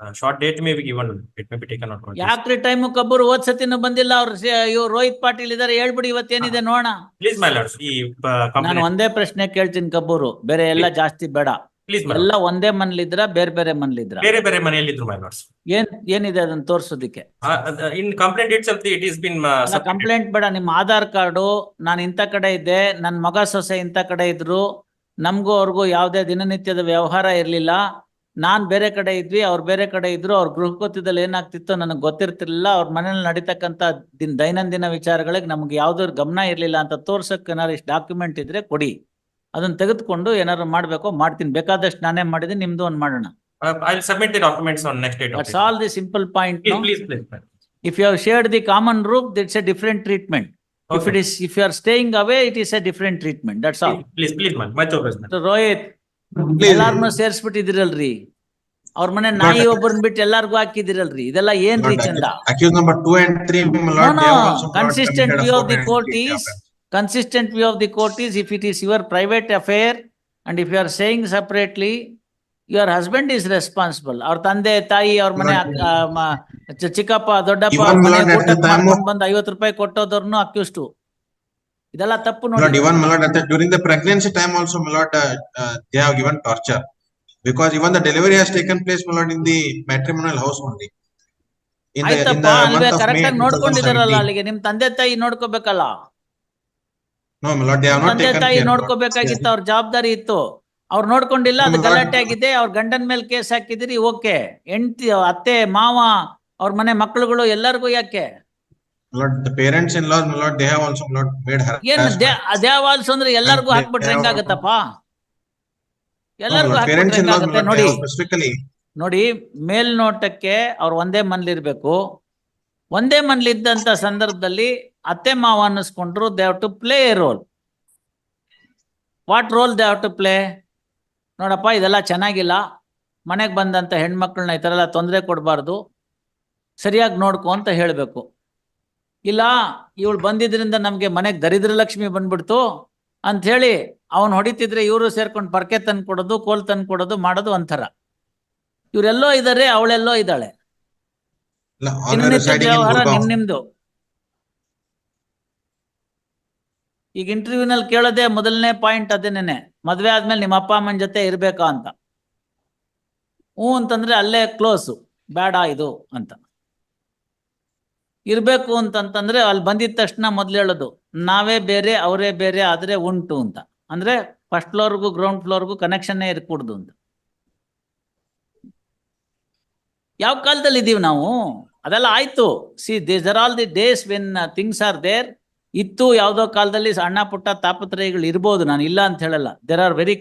Uh, date may be given it may be taken out. ಯಾಕ್ರಿ time ಕಬ್ಬರು ಓದ್ ಸತಿನು ಬಂದಿಲ್ಲ ಅವ್ರು ಇವ್ರು ರೋಹಿತ್ ಪಾಟೀಲ್ ಇದಾರೆ ಹೇಳ್ಬಿಡಿ ಇವತ್ತೇನಿದೆ ನೋಡೋಣ. ಪ್ಲೀಸ್ ಮೈ ಲಾರ್ಡ್ಸ್ ಈ ನಾನು ಒಂದೇ ಪ್ರಶ್ನೆ ಕೇಳ್ತೀನಿ ಕಬ್ಬೂರು ಬೇರೆ ಎಲ್ಲ ಜಾಸ್ತಿ ಬೇಡ. ಪ್ಲೀಸ್ ಎಲ್ಲ ಒಂದೇ ಮನೇಲಿದ್ರ ಬೇರೆ ಬೇರೆ ಮನೇಲಿದ್ರ ಬೇರೆ ಬೇರೆ ಮನೆಯಲ್ಲಿದ್ರು, ಮೈ ಲಾರ್ಡ್ಸ್ ಏನ್ ಏನಿದೆ ಅದನ್ನ ತೋರಿಸೋದಿಕ್ಕೆ? In complaint it's been uh, submitted. Complaint ಬೇಡ ನಿಮ್ಮ ಆಧಾರ್ ಕಾರ್ಡು ನಾನು ಇಂಥ ಕಡೆ ಇದ್ದೆ ನನ್ನ ಮಗ ಸೊಸೆ ಇಂಥ ಕಡೆ ಇದ್ರು ನಮಗೂ ಅವ್ರಿಗೂ ಯಾವುದೇ ದಿನನಿತ್ಯದ ವ್ಯವಹಾರ ಇರ್ಲಿಲ್ಲ ನಾನ್ ಬೇರೆ ಕಡೆ ಇದ್ವಿ ಅವ್ರು ಬೇರೆ ಕಡೆ ಇದ್ರು ಅವ್ರ ಗೃಹಕೃತ್ಯದಲ್ಲಿ ಏನಾಗ್ತಿತ್ತೋ ನನಗೆ ಗೊತ್ತಿರ್ತಿರ್ಲಿಲ್ಲ. ಅವ್ರ ಮನೇಲಿ ನಡೀತಕ್ಕಂತ ದಿನ ದೈನಂದಿನ ವಿಚಾರಗಳಿಗೆ ನಮ್ಗೆ ಯಾವ್ದು ಗಮನ ಇರ್ಲಿಲ್ಲ ಅಂತ ತೋರ್ಸಕ್ ಏನಾದ್ರು ಇಷ್ಟು ಡಾಕ್ಯುಮೆಂಟ್ ಇದ್ರೆ ಕೊಡಿ. ಅದನ್ನ ತೆಗೆದುಕೊಂಡು ಏನಾದ್ರು ಮಾಡ್ಬೇಕೋ ಮಾಡ್ತೀನಿ. ಬೇಕಾದಷ್ಟು ನಾನೇ ಮಾಡಿದ್ದೀನಿ ನಿಮ್ದು ಒಂದ್ ಮಾಡೋಣ. All the simple point that's. All if you shared the common If you a different treatment if it a different treatment. Treatment that's all please please you are staying away, it ಎಲ್ಲಾರನ್ನು ಸೇರಿಸ್ಬಿಟ್ಟಿದಿರಲ್ರಿ ಅವ್ರ ಮನೆ ನಾಯಿ ಒಬ್ಬರನ್ ಬಿಟ್ಟು ಎಲ್ಲಾರ್ಗು ಹಾಕಿದಿರಲ್ರಿ ಇದೆಲ್ಲ ಏನ್ ರೀ ಚಂದ? Consistent view of the court is consistent view of the court is if it is your private affair and if you are saying separately your husband is responsible ಅವ್ರ ತಂದೆ ತಾಯಿ ಅವ್ರ ಮನೆ ಚಿಕ್ಕಪ್ಪ ದೊಡ್ಡಪ್ಪ ಬಂದ್ ಐವತ್ ರೂಪಾಯಿ ಕೊಟ್ಟೋದ್ರು ಅಕ್ಯೂಸ್ಟು ಇದೆಲ್ಲ ತಪ್ಪು ನೋಡಿ. ಇವನ್ ಮಲಾಟ್ ಅಂತ during the pregnancy time also my lord they have given torture because even the delivery has taken place my lord in the matrimonial house only ನೋಡ್ಕೊಂಡಿದಾರಲ್ಲ ಅಲ್ಲಿಗೆ. ನಿಮ್ ತಂದೆ ತಾಯಿ ನೋಡ್ಕೋಬೇಕಲ್ಲ? No my lord they not taken ತಂದೆ ತಾಯಿ ನೋಡ್ಕೋಬೇಕಾಗಿತ್ತು ಅವ್ರ ಜವಾಬ್ದಾರಿ ಇತ್ತು. ಅವ್ರು ನೋಡ್ಕೊಂಡಿಲ್ಲ ಅದು ಗಲಾಟೆ ಆಗಿದೆ ಅವ್ರ ಗಂಡನ ಮೇಲೆ ಕೇಸ್ ಹಾಕಿದಿರಿ ಓಕೆ. ಹೆಂಡತಿ ಅತ್ತೆ ಮಾವ ಅವ್ರ ಮನೆ ಮಕ್ಕಳುಗಳು ಎಲ್ಲರಿಗೂ ಯಾಕೆ? Lord, the parents in laws, my lord, they have also, my lord, made ಏನ್ ಅಂದ್ರೆ ಎಲ್ಲರಿಗೂ ಹಾಕ್ಬಿಟ್ರೆ ಹೆಂಗಾಗತ್ತಪ್ಪ? ಎಲ್ಲರಿಗೂ ಹಾಕ್ಬಿಟ್ರೆ ನೋಡಿ ನೋಡಿ ಮೇಲ್ನೋಟಕ್ಕೆ ಅವ್ರು ಒಂದೇ ಮನ್ಲಿರ್ಬೇಕು. ಒಂದೇ ಮನ್ಲಿದ್ದಂತ ಸಂದರ್ಭದಲ್ಲಿ ಅತ್ತೆ ಮಾವ ಅನ್ನಿಸ್ಕೊಂಡ್ರು they have to play a role what role they have to play ನೋಡಪ್ಪ ಇದೆಲ್ಲ ಚೆನ್ನಾಗಿಲ್ಲ. ಮನೆಗೆ ಬಂದಂತ ಹೆಣ್ಮಕ್ಳನ್ನ ಈ ಥರ ಎಲ್ಲ ತೊಂದರೆ ಕೊಡಬಾರ್ದು. ಸರಿಯಾಗಿ ನೋಡ್ಕೊ ಅಂತ ಹೇಳಬೇಕು. ಇಲ್ಲ ಇವಳು ಬಂದಿದ್ರಿಂದ ನಮಗೆ ಮನೆಗೆ ದರಿದ್ರ ಲಕ್ಷ್ಮಿ ಬಂದ್ಬಿಡ್ತು ಅಂತ ಹೇಳಿ ಅವನು ಹೊಡಿತಿದ್ರೆ ಇವರು ಸೇರ್ಕೊಂಡು ಪರ್ಕೆ ತಂದು ಕೊಡೋದು ಕೋಲ್ ತಂದು ಕೊಡೋದು ಮಾಡೋದು ಒಂಥರ. ಇವರೆಲ್ಲೋ ಇದಾರೆ ಅವಳೆಲ್ಲೋ ಇದ್ದಾಳೆ. ವ್ಯವಹಾರ ನಿಮ್ ನಿಮ್ದು ಈಗ ಇಂಟರ್ವ್ಯೂನಲ್ಲಿ ಕೇಳೋದೇ ಮೊದಲನೇ ಪಾಯಿಂಟ್ ಅದೇನೇನೆ ಮದ್ವೆ ಆದ್ಮೇಲೆ ನಿಮ್ಮ ಅಪ್ಪ ಅಮ್ಮನ ಜೊತೆ ಇರ್ಬೇಕಾ ಅಂತ. ಹ್ಞೂ ಅಂತಂದ್ರೆ ಅಲ್ಲೇ ಕ್ಲೋಸು ಬೇಡ ಇದು ಅಂತ. ಇರ್ಬೇಕು ಅಂತಂತಂದ್ರೆ ಅಲ್ಲಿ ಬಂದಿದ ತಕ್ಷಣ ಮೊದ್ಲು ಹೇಳೋದು, ನಾವೇ ಬೇರೆ, ಅವರೇ ಬೇರೆ, ಆದ್ರೆ ಉಂಟು ಅಂತ. ಅಂದ್ರೆ ಫಸ್ಟ್ ಫ್ಲೋರ್ಗೂ ಗ್ರೌಂಡ್ ಫ್ಲೋರ್ಗೂ ಕನೆಕ್ಷನ್ನೇ ಇರ್ಕೂಡ್ದು ಅಂತ. ಯಾವ ಕಾಲದಲ್ಲಿ ಇದೀವಿ ನಾವು? ಅದೆಲ್ಲ ಆಯ್ತು. See these are all the days when things are there ಇತ್ತು ಯಾವುದೋ ಕಾಲದಲ್ಲಿ ಸಣ್ಣ ಪುಟ್ಟ ತಾಪತ್ರಯಗಳು ಇರ್ಬೋದು, ನಾನು ಇಲ್ಲ ಅಂತ ಹೇಳಲ್ಲ. There are very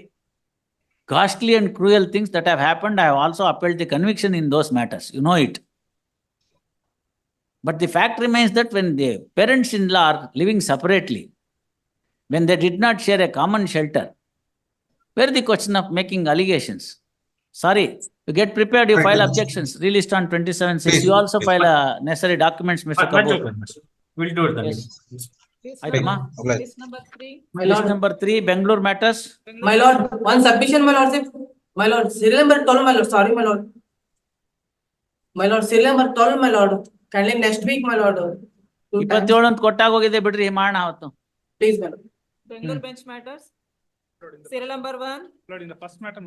costly and cruel things that have happen I have also appealed the conviction in those matters you know it But the fact remains that when the parents in law are living separately, when they did not share a common shelter, where the question of making allegations? Sorry, you get prepared, you file objections, released on twenty seventh. You also file a necessary documents, Mr. Kapoor. We'll do it then. Yes. Case number- case number three, My lord, number three, Bangalore matters. my lord, one submission, my lord, sir. my lord, serial number twelve, my lord, sorry, my lord. My lord, serial number twelve, my lord, ಕಳ್ಳಿ ಕೊಟ್ಟಾಗ ಹೋಗಿದ್ದೆ ಬಿಡ್ರಿ ಮಾಡ. ಅವತ್ತು bench matters serial number one lord first matter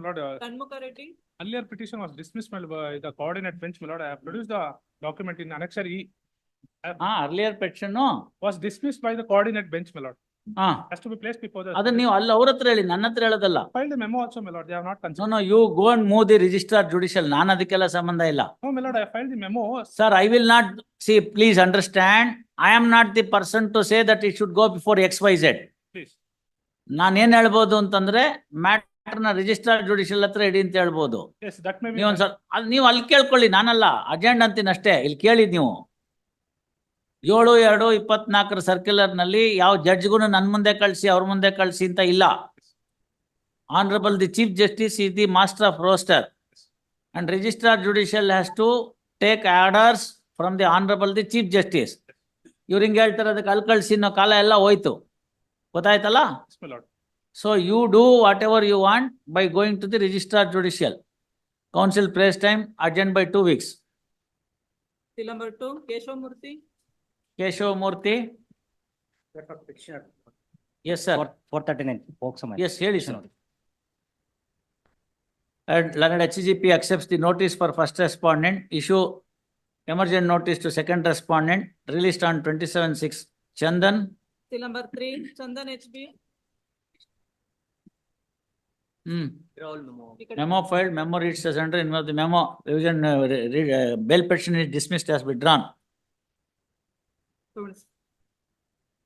earlier petition was dismiss my lord the bench lord I produce the document in annexure E ಹಾ earlier petition dismiss by the coordinate bench my lord ಹಾ Has to be placed before the. ಅದನ್ನ ನೀವು ಅಲ್ಲಿ ಅವ್ರ ಹತ್ರ ಹೇಳಿ ನನ್ನ ಹತ್ರ ಹೇಳೋದಲ್ಲ file a memo also, my Lord. They have not no considered. No you go and move the registrar judicial ನಾನು ಅದಕ್ಕೆಲ್ಲ ಸಂಬಂಧ ಇಲ್ಲ No, my Lord, I filed the memo. Sir I will not see please understand I am not the person to say that it should go before X Y Z Please. ಏನ್ ಹೇಳ್ಬೋದು ಅಂತಂದ್ರೆ ಮ್ಯಾಟರ್ನ registrar judicial ಹತ್ರ ಇಡಿ ಅಂತ ಹೇಳ್ಬೋದು Yes, that may be. ನೀವು ಒಂದ್ಸಲ ಅದ್ ನೀವು ಅಲ್ಲಿ ಕೇಳ್ಕೊಳ್ಳಿ ನಾನಲ್ಲ ಅಜೆಂಡ್ ಅಂತೀನಿ ಅಷ್ಟೇ ಇಲ್ಲಿ ಕೇಳಿದ್ ನೀವು ಏಳು ಎರಡು ಇಪ್ಪತ್ನಾಲ್ಕರ ಸರ್ಕ್ಯುಲರ್ನಲ್ಲಿ ಯಾವ ಜಡ್ಜ್ಗೂ ನನ್ನ ಮುಂದೆ ಕಳಿಸಿ ಅವ್ರ ಮುಂದೆ ಕಳಿಸಿ ಅಂತ ಇಲ್ಲ. Honourable the chief justice is the master of roster and registrar judicial has to take orders from the honourable the chief justice ಇವ್ರು ಹಿಂಗೆ ಹೇಳ್ತಾರೆ ಅದಕ್ಕೆ ಅಲ್ಲಿ ಕಳಿಸಿ ಅನ್ನೋ ಕಾಲ ಎಲ್ಲ ಹೋಯ್ತು. ಗೊತ್ತಾಯ್ತಲ್ಲ? So you do whatever you want by going to the registrar judicial counsel prays time urgent by two weeks number two two, Keshav Murthy. Keshav Murthy, yes, sir. Four thirty nine ಹೋಗ್ಸಮ Yes, ಹೇಳಿ sir. And Leonard HGP accepts the notice for first respondent, issue emergent notice to second respondent, released on twenty-seven six. Chandan, Seal number three, Chandan HB. hmm, Ticket- memo filed, memo reads as under, in the memo, revision, uh, re- re- uh, bail petition is dismissed as withdrawn.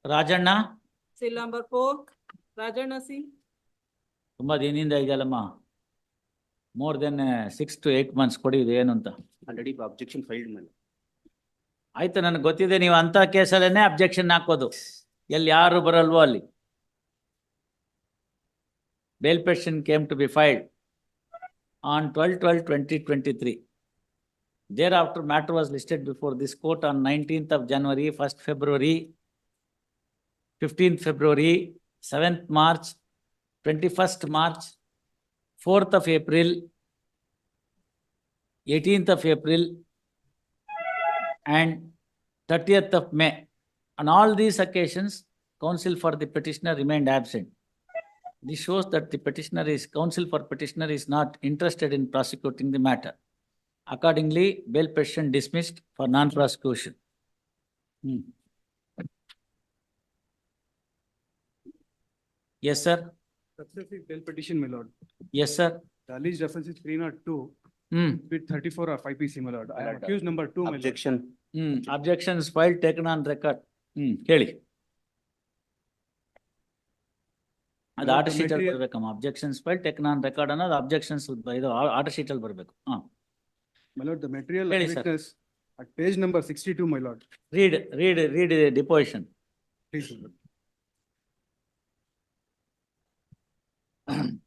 Rajanna, Seal number four, Rajana Singh. ತುಂಬಾ ದಿನದಿಂದ ಇದೆಯಲ್ಲಮ್ಮ. More than six to eight months ಕೊಡಿ ಇದು ಏನು ಅಂತ. Already objection filed ಮೇಲೆ. ಆಯ್ತು ನನಗೆ ಗೊತ್ತಿದೆ ನೀವು ಅಂತ ಕೇಸಲ್ಲೇ ಅಬ್ಜೆಕ್ಷನ್ ಹಾಕೋದು. ಎಲ್ಲಿ ಯಾರು ಬರಲ್ವೋ ಅಲ್ಲಿ. Bail petition came to be filed on twelve twelve twenty twenty three Thereafter, matter was listed before this court on 19th of January, 1st February, 15th February, 7th March, 21st March, 4th of April, 18th of April, and 30th of May. On all these occasions, counsel for the petitioner remained absent. This shows that the petitioner is counsel for petitioner is not interested in prosecuting the matter. Accordingly, bail petition dismissed for non-prosecution. Hmm. Yes, sir. Successive bail petition, my lord. Yes, sir. The alleged offence is three not two, Hmm, with thirty-four of IPC, my lord. I am Alright. accused number two, my lord. Objection hmm, objections filed taken on record. Hmm, ಹೇಳಿ. ಅದು Well, order the sheet ಅಲ್ಲಿ material- ಬರ್ಬೇಕಮ್ಮ objections file taken on record ಅನ್ನೋದು objections ಇದು order sheet ಅಲ್ಲಿ ಬರ್ಬೇಕು ಹಾ My lord, the material Really, sir. witness at page number sixty-two, my lord. Read read read deposition Please, my lord.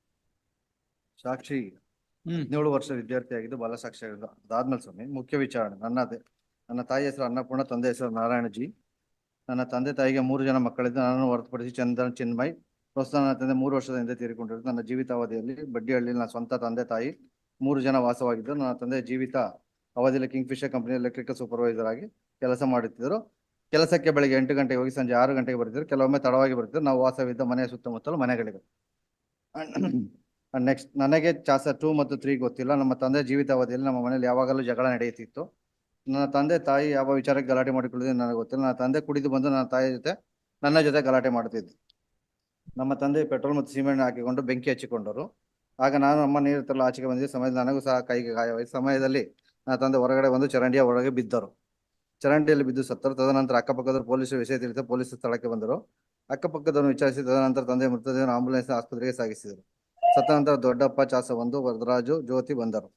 ಸಾಕ್ಷಿ ಹ್ಮ್. ಹದಿನೇಳು ವರ್ಷ ವಿದ್ಯಾರ್ಥಿಯಾಗಿದ್ದು ಬಾಲ ಸಾಕ್ಷಿ ಆಗಿದ್ದು. ಅದಾದ್ಮೇಲೆ ಸ್ವಾಮಿ ಮುಖ್ಯ ವಿಚಾರಣೆ. ನನ್ನದೇ. ನನ್ನ ತಾಯಿ ಹೆಸರು ಅನ್ನಪೂರ್ಣ ತಂದೆ ಹೆಸರು ನಾರಾಯಣಜಿ. ನನ್ನ ತಂದೆ ತಾಯಿಗೆ ಮೂರು ಜನ ಮಕ್ಕಳಿದ್ದು. ನನ್ನನ್ನು ಹೊರತುಪಡಿಸಿ ಚಂದನ್ ಚಿನ್ಮಯ್ ಪ್ರಸ್ತುತ ನನ್ನ ತಂದೆ ಮೂರು ವರ್ಷದ ಹಿಂದೆ ತೀರಿಕೊಂಡಿದ್ದು ನನ್ನ ಜೀವಿತಾವಧಿಯಲ್ಲಿ ಬಡ್ಡಿಹಳ್ಳಿ ನನ್ನ ಸ್ವಂತ ತಂದೆ ತಾಯಿ ಮೂರು ಜನ ವಾಸವಾಗಿದ್ದರು ನನ್ನ ತಂದೆ ಜೀವಿತ ಅವಧಿಯಲ್ಲಿ Kingfisher company electrical supervisor ಆಗಿ ಕೆಲಸ ಮಾಡುತ್ತಿದ್ದರು. ಕೆಲಸಕ್ಕೆ ಬೆಳಗ್ಗೆ ಎಂಟು ಗಂಟೆಗೆ ಹೋಗಿ ಸಂಜೆ ಆರು ಗಂಟೆಗೆ ಬರ್ತಿದ್ರು. ಕೆಲವೊಮ್ಮೆ ತಡವಾಗಿ ಬರ್ತಿದ್ರು. ನಾವು ವಾಸವಿದ್ದ ಮನೆಯ ಸುತ್ತಮುತ್ತಲು ಮನೆಗಳಿವೆ. ನೆಕ್ಸ್ಟ್ ನನಗೆ ಚಾಸ ಟೂ ಮತ್ತು ತ್ರೀ ಗೊತ್ತಿಲ್ಲ. ನಮ್ಮ ತಂದೆ ಜೀವಿತಾವಧಿಯಲ್ಲಿ ನಮ್ಮ ಮನೇಲಿ ಯಾವಾಗಲೂ ಜಗಳ ನಡೆಯುತ್ತಿತ್ತು. ನನ್ನ ತಂದೆ ತಾಯಿ ಯಾವ ವಿಚಾರಕ್ಕೆ ಗಲಾಟೆ ಮಾಡಿಕೊಳ್ಳೋದು ನನಗೆ ಗೊತ್ತಿಲ್ಲ. ನನ್ನ ತಂದೆ ಕುಡಿದು ಬಂದು ನನ್ನ ತಾಯಿ ಜೊತೆ, ನನ್ನ ಜೊತೆ ಗಲಾಟೆ ಮಾಡುತ್ತಿದ್ದೆ ನಮ್ಮ ತಂದೆ ಪೆಟ್ರೋಲ್ ಮತ್ತು ಸಿಮೆಂಟ್ ಹಾಕಿಕೊಂಡು ಬೆಂಕಿ ಹಚ್ಚಿಕೊಂಡರು. ಆಗ ನಾನು ಅಮ್ಮ ನೀರು ತರಲು ಆಚೆಗೆ ಬಂದಿದ್ದ ಸಮಯದಲ್ಲಿ ನನಗೂ ಸಹ ಕೈಗೆ ಗಾಯವಾಯಿತು ಸಮಯದಲ್ಲಿ ನನ್ನ ತಂದೆ ಹೊರಗಡೆ ಬಂದು ಚರಂಡಿಯ ಒಳಗೆ ಬಿದ್ದರು. ಚರಂಡಿಯಲ್ಲಿ ಬಿದ್ದು ಸತ್ತರು. ತದನಂತರ ಅಕ್ಕಪಕ್ಕದವರು ಪೊಲೀಸರು ವಿಷಯ ತಿಳಿದ ಪೊಲೀಸರು ಸ್ಥಳಕ್ಕೆ ಬಂದರು. ಅಕ್ಕಪಕ್ಕದವರನ್ನು ವಿಚಾರಿಸಿ, ತದನಂತರ ತಂದೆ ಮೃತದೇಹವನ್ನು ಆಂಬುಲೆನ್ಸ್ ಆಸ್ಪತ್ರೆಗೆ ಸಾಗಿಸಿದರು. ಸತ್ತ ನಂತರ ದೊಡ್ಡಪ್ಪ ಬಂದು ವರದರಾಜು, ಜ್ಯೋತಿ ಬಂದರು.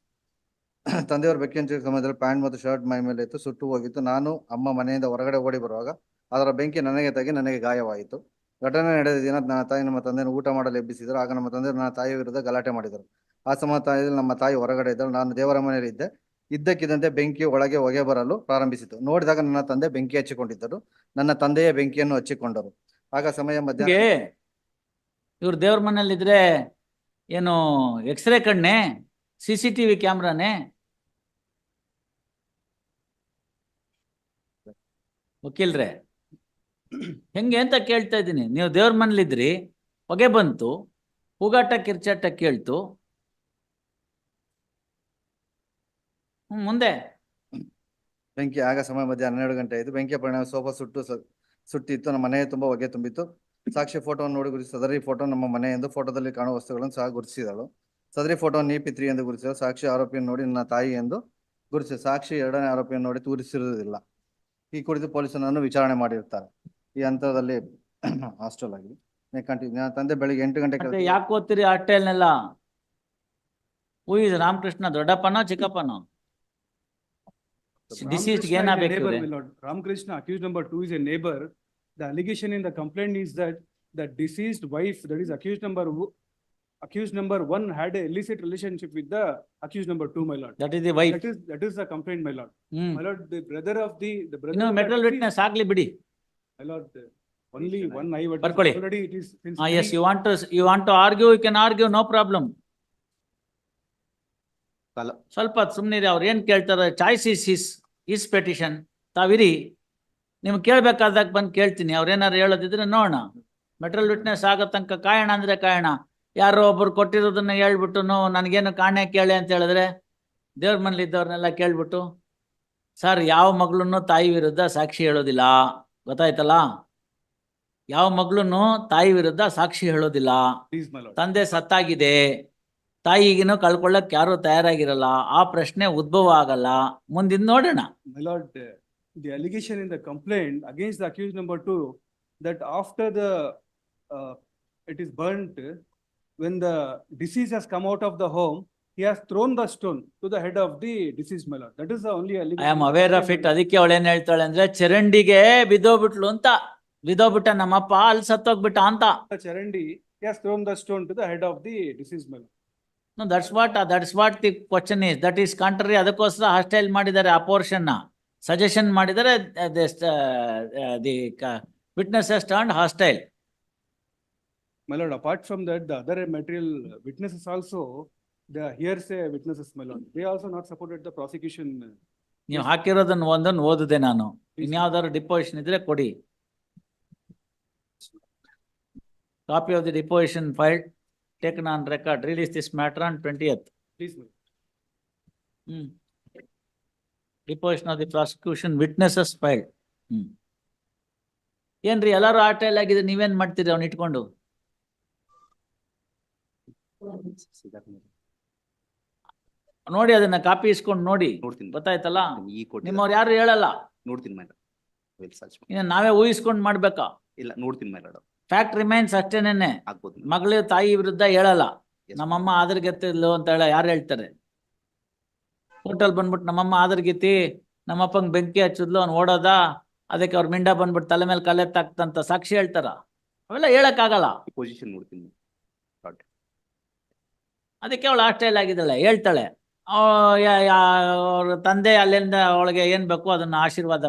ತಂದೆಯವರು ಬೆಂಕಿ ಸಮಯದಲ್ಲಿ ಪ್ಯಾಂಟ್ ಮತ್ತು ಶರ್ಟ್ ಮೈ ಮೇಲೆ ಇತ್ತು ಸುಟ್ಟು ಹೋಗಿತ್ತು. ನಾನು ಅಮ್ಮ ಮನೆಯಿಂದ ಹೊರಗಡೆ ಓಡಿ ಬರುವಾಗ ಅದರ ಬೆಂಕಿ ನನಗೆ ತಗಿ, ನನಗೆ ಗಾಯವಾಯಿತು. ಘಟನೆ ನಡೆದ ದಿನ ನನ್ನ ತಾಯಿ ನಮ್ಮ ತಂದೆಯನ್ನು ಊಟ ಮಾಡಲು ಎಬ್ಬಿಸಿದರು. ಆಗ ನಮ್ಮ ತಂದೆ ನನ್ನ ತಾಯಿಯ ವಿರುದ್ಧ ಗಲಾಟೆ ಮಾಡಿದರು. ಆ ಸಮಯದಲ್ಲಿ ನಮ್ಮ ತಾಯಿ ಹೊರಗಡೆ ಇದ್ದರು ನಾನು ದೇವರ ಮನೆಯಲ್ಲಿ ಇದ್ದೆ. ಇದ್ದಕ್ಕಿದ್ದಂತೆ ಬೆಂಕಿ ಒಳಗೆ ಹೊಗೆ ಬರಲು ಪ್ರಾರಂಭಿಸಿತು. ನೋಡಿದಾಗ ನನ್ನ ತಂದೆ ಬೆಂಕಿ ಹಚ್ಚಿಕೊಂಡಿದ್ದರು. ನನ್ನ ತಂದೆಯ ಬೆಂಕಿಯನ್ನು ಹಚ್ಚಿಕೊಂಡರು. ಆಗ ಸಮಯ ಮಧ್ಯಾಹ್ನ ಇವ್ರ ದೇವ್ರ ಮನೇಲಿದ್ರೆ ಏನು ಎಕ್ಸ್ರೇ ಕಣ್ಣೆ ಸಿ ಸಿ ಟಿ ವಿ ಕ್ಯಾಮ್ರಾನೇ? ವಕೀಲ್ರೆ. ಹೆಂಗೆ ಅಂತ ಕೇಳ್ತಾ ಇದ್ದೀನಿ. ನೀವು ದೇವ್ರ ಮನೇಲಿದ್ರಿ ಹೊಗೆ ಬಂತು ಕೂಗಾಟ ಕಿರ್ಚಾಟ ಕೇಳ್ತು. ಮುಂದೆ. ಬೆಂಕಿ ಆಗ ಸಮಯ ಮಧ್ಯಾಹ್ನ ಹನ್ನೆರಡು ಗಂಟೆ ಆಯಿತು. ಬೆಂಕಿಯ ಪರಿಣಾಮ ಸೋಫಾ ಸುಟ್ಟು ಸುಟ್ಟಿತ್ತು. ನಮ್ಮ ಮನೆ ತುಂಬಾ ಹೊಗೆ ತುಂಬಿತ್ತು. ಸಾಕ್ಷಿ ಫೋಟೋವನ್ನು ನೋಡಿ ಗುರುತಿಸಿ ಸದರಿ ಫೋಟೋ ನಮ್ಮ ಮನೆ ಎಂದು ಫೋಟೋದಲ್ಲಿ ಕಾಣುವ ವಸ್ತುಗಳನ್ನು ಸಹ ಗುರುತಿಸಿದಳು. ಸದರಿ ಫೋಟೋ ನೀ ಪಿತ್ರಿ ಎಂದು ಗುರುತಿಸಿದಳು. ಸಾಕ್ಷಿ ಆರೋಪಿಯನ್ನು ನೋಡಿ ನನ್ನ ತಾಯಿ ಎಂದು ಗುರುತಿಸಿ ಸಾಕ್ಷಿ ಎರಡನೇ ಆರೋಪಿಯನ್ನು ನೋಡಿ ತೋರಿಸಿರುವುದಿಲ್ಲ. ಈ ಕುರಿತು ಪೊಲೀಸರನ್ನು ವಿಚಾರಣೆ ಮಾಡಿರ್ತಾರೆ ಈ ಹಂತದಲ್ಲಿ ಹಾಸ್ಟೆಲ್ ಆಗಿದೆ ಕಂಟಿನ್ಯೂ ನನ್ನ ತಂದೆ ಬೆಳಿಗ್ಗೆ ಎಂಟು ಗಂಟೆ ಮತ್ತೆ ಯಾಕೆ ಓದ್ತೀರಿ ಹಾಸ್ಟೆಲ್ನೆಲ್ಲ ಹೂ ಇಸ್ ರಾಮಕೃಷ್ಣ ದೊಡ್ಡಪ್ಪನ ಚಿಕ್ಕಪ್ಪನ ಡಿಸೀಸ್ಡ್ Ramakrishna is a ಏನಾಗಬೇಕು neighbor, my lord. Ramakrishna, accused number two is a neighbor. The allegation in the complaint is that the deceased wife, that is accused number, wo- accused number one had a illicit relationship with the accused number two, my lord. That is the wife That is, that is the complaint, my lord. Hmm My lord, the brother of the, the brother. ಇನ್ನು of the metal deceased- witness ಆಗ್ಲಿ ಬಿಡಿ My lord, the only one eye witness, ಬರ್ಕೊಳ್ಳಿ. already it is. since Ah, yes, three- you want to, you want to argue, you can argue, no problem. ಕಾಲ ಸ್ವಲ್ಪ ಸುಮ್ಮನಿರಿ ಅವ್ರು ಏನ್ ಕೇಳ್ತಾರೆ choice is is is petition ತಾವಿರಿ ನಿಮ್ಗೆ ಕೇಳ್ಬೇಕಾದಾಗ ಬಂದು ಕೇಳ್ತೀನಿ ಅವ್ರು ಏನಾರು ಹೇಳೋದಿದ್ರೆ ನೋಡೋಣ ಮೆಟ್ರಲ್ ವಿಟ್ನೆಸ್ ಆಗೋ ತನಕ ಕಾಯೋಣ ಅಂದ್ರೆ ಕಾಯೋಣ ಯಾರೋ ಒಬ್ರು ಕೊಟ್ಟಿರೋದನ್ನ ಹೇಳ್ಬಿಟ್ಟು ನನಗೇನು ಕಾಣೆ ಕೇಳೆ ಅಂತ ಹೇಳಿದ್ರೆ ದೇವ್ರ ಮನೇಲಿ ಇದ್ದವ್ರನ್ನೆಲ್ಲ ಕೇಳ್ಬಿಟ್ಟು ಸರ್ ಯಾವ ಮಗಳನ್ನು ತಾಯಿ ವಿರುದ್ಧ ಸಾಕ್ಷಿ ಹೇಳೋದಿಲ್ಲ ಗೊತ್ತಾಯ್ತಲ್ಲ ಯಾವ ಮಗಳನ್ನು ತಾಯಿ ವಿರುದ್ಧ ಸಾಕ್ಷಿ ಹೇಳೋದಿಲ್ಲ ತಂದೆ ಸತ್ತಾಗಿದೆ ತಾಯಿಗಿನೂ ಕಳ್ಕೊಳ್ಳಕ್ ಯಾರು ತಯಾರಾಗಿರಲ್ಲ ಆ ಪ್ರಶ್ನೆ ಉದ್ಭವ ಆಗಲ್ಲ ಮುಂದಿನ ನೋಡೋಣ uh, the allegation in the complaint against the accused number two, that after the, uh, it is burnt, when the deceased has come out of the home, he has thrown the stone to the head of the deceased, my lord. That is the only I allegation. Am aware of it ಅದಕ್ಕೆ ಅವಳು ಏನ್ ಹೇಳ್ತಾಳೆ ಅಂದ್ರೆ ಚರಂಡಿಗೆ ಬಿದ್ದೋಗ್ಬಿಟ್ಲು ಅಂತ ಬಿದ್ದೋಗ್ಬಿಟ್ಟ ನಮ್ಮಪ್ಪ ಅಲ್ಲಿ ಸತ್ತೋಗ್ಬಿಟ್ಟ ಅಂತ The Charandi, he has thrown the stone to the head of the deceased, my lord. That's what that's what the question is that is contrary ಅದಕ್ಕೋಸ್ಕರ ಹಾಸ್ಟೈಲ್ ಮಾಡಿದ್ದಾರೆ ಆ ಪೋರ್ಷನ್ ಸಜೆಷನ್ ಮಾಡಿದರೆ the witnesses turn hostile My lord, apart from that, the other material witnesses also, the hearsay witnesses, my lord, they also not supported the prosecution. ನೀವು ಹಾಕಿರೋದನ್ನ ಒಂದನ್ನು ಓದಿದೆ ನಾನು. ಇನ್ಯಾವ್ದಾದ್ರು deposition ಇದ್ರೆ ಕೊಡಿ. Copy of the deposition file taken on record release this matter on twentieth Please, my lord. Hmm deposition of the prosecution witnesses file hmm ಏನ್ರಿ ಎಲ್ಲಾರು ಆಟೈಲ್ ಆಗಿದೆ ನೀವೇನ್ ಮಾಡ್ತೀರಿ ಅವ್ನ ಇಟ್ಕೊಂಡು. ನೋಡಿ ಅದನ್ನ ಕಾಪಿ ಇಸ್ಕೊಂಡು ನೋಡಿ. ನೋಡ್ತೀನಿ. ಗೊತ್ತಾಯ್ತಲ್ಲ? ಈ ಕೊಟ್ಟಿದ್ದಾರೆ. ನಿಮ್ಮವ್ರು ಯಾರು ಹೇಳಲ್ಲ? ನೋಡ್ತೀನಿ ಮೇಡಮ್ ವಿಲ್ ಸರ್ಚ್ ಇನ್ನು ನಾವೇ ಊಹಿಸ್ಕೊಂಡು ಮಾಡ್ಬೇಕಾ? ಇಲ್ಲ ನೋಡ್ತೀನಿ ಮೇಡಮ್ ಫ್ಯಾಕ್ಟ್ ರಿಮೈನ್ಸ್ ಅಷ್ಟೇನೇನೆ ಆಗ್ಬೋದು ಮಗಳ ತಾಯಿ ವಿರುದ್ಧ ಹೇಳಲ್ಲ. Yes, ನಮ್ಮಮ್ಮ ಆದರ್ಗೆತ್ತಿದ್ಲು ಅಂತ ಹೇಳ ಯಾರು ಹೇಳ್ತಾರೆ? ಹೋಟೆಲ್ ಬಂದ್ಬಿಟ್ಟು ನಮ್ಮಮ್ಮ ಆದರ್ಗಿತಿ ನಮ್ಮಪ್ಪಂಗ್ ಬೆಂಕಿ ಹಚ್ಚಿದ್ಲು ಅವ್ನು ಓಡೋದ ಅದಕ್ಕೆ ಅವ್ರ ಮಿಂಡ ಬಂದ್ಬಿಟ್ಟು ತಲೆ ಮೇಲೆ ಕಲೆತ್ತಾಕ್ತಂತ ಸಾಕ್ಷಿ ಹೇಳ್ತಾರ? ಅವೆಲ್ಲ ಹೇಳಕ್ಕಾಗಲ್ಲ. ಪೊಸಿಷನ್ ನೋಡ್ತೀನಿ ಅದಕ್ಕೆ ಅವಳು ಆಸ್ಟ್ರೇಲ್ ಆಗಿದ್ದಾಳೆ ಹೇಳ್ತಾಳೆ. ಅವ್ರ ತಂದೆ ಅಲ್ಲಿಂದ ಅವಳಿಗೆ ಏನ್ ಬೇಕು ಅದನ್ನ ಆಶೀರ್ವಾದ